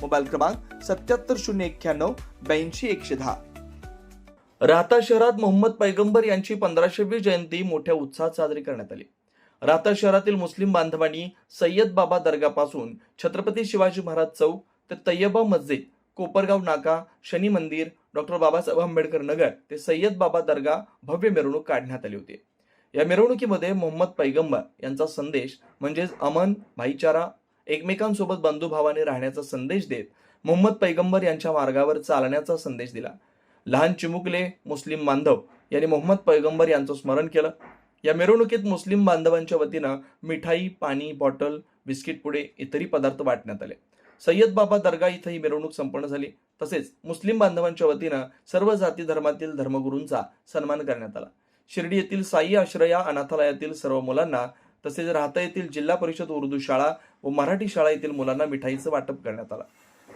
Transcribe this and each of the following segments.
Mobile क्रमांक सत्याहत्तर शून्य एक्क्याण्णव ब्याऐंशी एकशे दहा. राहता शहरात मोहम्मद पैगंबर यांची पंधराशेवी जयंती मोठ्या उत्साहात साजरी करण्यात आली. राहता शहरातील मुस्लिम बांधवांनी सय्यद बाबा दर्गापासून छत्रपती शिवाजी महाराज चौक ते तय्यबा मस्जिद कोपरगाव नाका शनी मंदिर डॉक्टर बाबासाहेब आंबेडकर नगर ते सय्यद बाबा दर्गा भव्य मिरवणूक काढण्यात आली होती. या मिरवणुकीमध्ये मोहम्मद पैगंबर यांचा संदेश म्हणजेच अमन भाईचारा एकमेकांसोबत बंधुभावाने राहण्याचा संदेश देत मोहम्मद पैगंबर यांच्या मार्गावर चालण्याचा संदेश दिला. लहान चिमुकले मुस्लिम बांधव यांनी मोहम्मद पैगंबर यांचं स्मरण केलं. या मिरवणुकीत मुस्लिम बांधवांच्या वतीनं मिठाई पाणी बॉटल बिस्किट पुडे इतरही पदार्थ वाटण्यात आले. सय्यद बाबा दर्गा इथं ही मिरवणूक संपन्न झाली. तसेच मुस्लिम बांधवांच्या वतीनं सर्व जाती धर्मातील धर्मगुरूंचा सन्मान करण्यात आला. शिर्डी येथील साई आश्रया अनाथालयातील सर्व मुलांना तसेच राहता येथील जिल्हा परिषद उर्दू शाळा व मराठी शाळा येथील मुलांना मिठाईचं वाटप करण्यात आलं.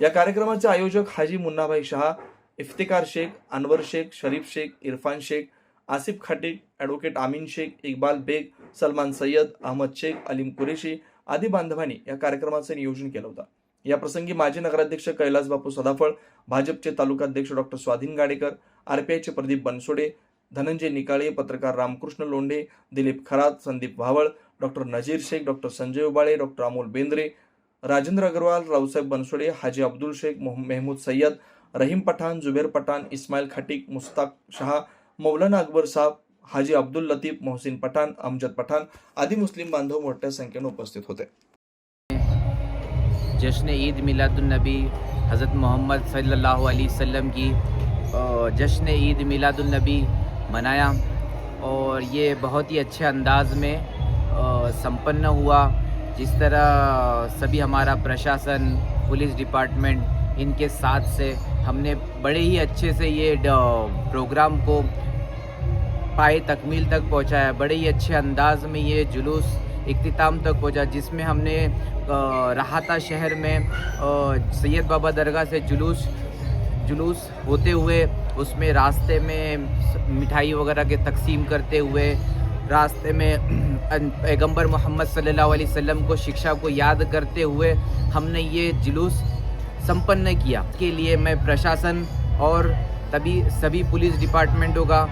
या कार्यक्रमाचे आयोजक हाजी मुन्नाभाई शहा इफ्तिकार शेख अनवर शेख शरीफ शेख इरफान शेख आसिफ खाटिक ॲडव्होकेट आमीन शेख इक्बाल बेग सलमान सय्यद अहमद शेख अलीम कुरेशी आदी बांधवांनी या कार्यक्रमाचं नियोजन केलं होतं. या प्रसंगी माजी नगराध्यक्ष कैलास बापू सदाफळ भाजपचे तालुकाध्यक्ष डॉक्टर स्वाधीन गाडेकर आरपीआयचे प्रदीप बनसोडे धनंजय निकाळे पत्रकार Ramkrishna Londhe Dilip Kharat Sandeep Bhaval doctor Nazir Shaikh, doctor Sanjay Ubale, doctor Amol Bendre, Rajendra Agarwal, Raosaheb Bansode, Haji Abdul Shaikh, मोह- मेहमूद सय्यद, रहीम पठाण, जुबेर पठाण, इस्माईल खाटिक, मुस्ताक शहा, मौलाना अकबर साहब हाजी अब्दुल लतीफ, मोहसिन पठाण, अमजद पठाण आदी मुस्लिम बांधव मोठ्या संख्येने उपस्थित होते. जश्न ईद मिलादुलनबी हज़रत मोहम्मद सल्लल्लाहु अलैहि वसल्लम की जश्न ईद मिलादुलनबी मनाया और ये बहुत ही अच्छे अंदाज में संपन्न हुआ। जिस तरह सभी हमारा प्रशासन, पुलिस डिपार्टमेंट इनके साथ से हमने बड़े ही अच्छे से ये प्रोग्राम को पाए, तकमील तक पहुँचाया। बड़े ही अच्छे अंदाज में ये जुलूस इख्ताम तक पहुँचा, जिसमें हमने राहता शहर में सैयद बाबा दरगाह से जुलूस जुलूस होते हुए, उसमें रास्ते में मिठाई वगैरह के तकसीम करते हुए रास्ते में पैगंबर मोहम्मद सल्लल्लाहु अलैहि वसल्लम को शिक्षा को याद करते हुए हमने ये जुलूस संपन्न किया। के लिए मैं प्रशासन और तभी सभी पुलिस डिपार्टमेंटों का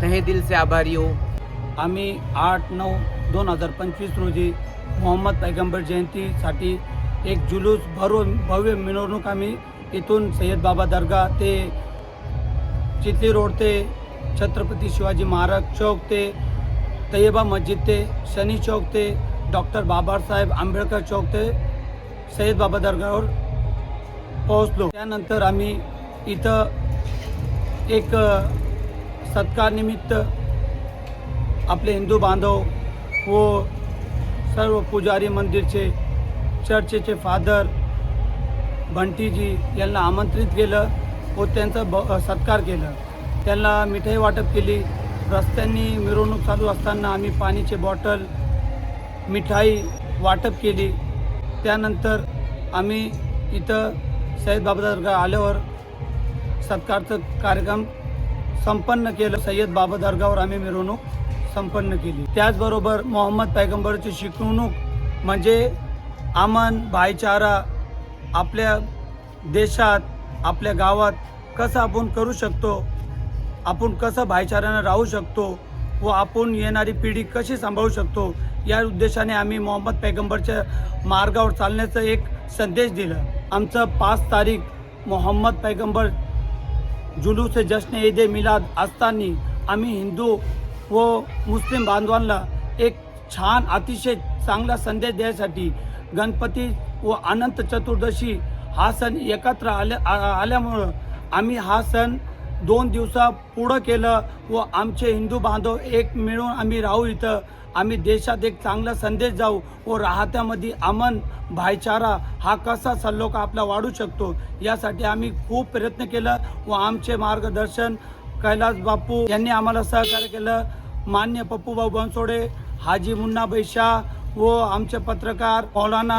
तहे दिल से आभारी हूँ। आम्ही आठ नऊ दोन हजार पंचवीस रोजी मोहम्मद पैगंबर जयंतीसाठी एक जुलूस भरव भव्य मिरवणूक आम्ही इथून सय्यद बाबा दर्गा ते चितली रोड ते छत्रपती शिवाजी महाराज चौक ते तय्यबा मस्जिद ते शनी चौक ते डॉक्टर बाबासाहेब आंबेडकर चौक ते सय्यद बाबा दर्गावर पोहोचलो. त्यानंतर आम्ही इथं एक सत्कारनिमित्त आपले हिंदू बांधव व सर्व पुजारी मंदिरचे चर्चेचे फादर बंटीजी यांना आमंत्रित केलं व त्यांचा ब सत्कार केलं. त्यांना मिठाई वाटप केली. रस्त्यांनी मिरवणूक चालू असताना आम्ही पाणीचे बॉटल मिठाई वाटप केली. त्यानंतर आम्ही इथं सय्यद बाबादरगा आल्यावर सत्कारचं कार्यक्रम संपन्न केलं. सय्यद बाबा दर्गावर आम्ही मिरवणूक संपन्न केली. त्याचबरोबर मोहम्मद पैगंबरची शिकवणूक म्हणजे अमन भाईचारा आपल्या देशात आपल्या गावात कसं आपण करू शकतो आपण कसं भाईचारानं राहू शकतो व आपण येणारी पिढी कशी सांभाळू शकतो या उद्देशाने आम्ही मोहम्मद पैगंबरच्या मार्गावर चालण्याचा एक संदेश दिला. आमचं पाच तारीख मोहम्मद पैगंबर जुलूस जश्न ईद ए मिलाद असताना आम्ही हिंदू व मुस्लिम बांधवांना एक छान अतिशय चांगला संदेश द्यायसाठी गणपती व अनंत चतुर्दशी हा सण एकत्र आल्या आल्यामुळं आम्ही हा सण दोन दिवसा पुढं केलं व आमचे हिंदू बांधव एक मिळून आम्ही राहू इथं. आम्ही देशात एक चांगला संदेश जाऊ व राहत्यामध्ये अमन भाईचारा हा कसा सल्लोक आपला वाढू शकतो यासाठी आम्ही खूप प्रयत्न केलं व आमचे मार्गदर्शन कैलास बापू यांनी आम्हाला सहकार्य केलं. मान्य पप्पूभाऊ बनसोडे हाजी मुन्ना बैशा व आमचे पत्रकार मौलाना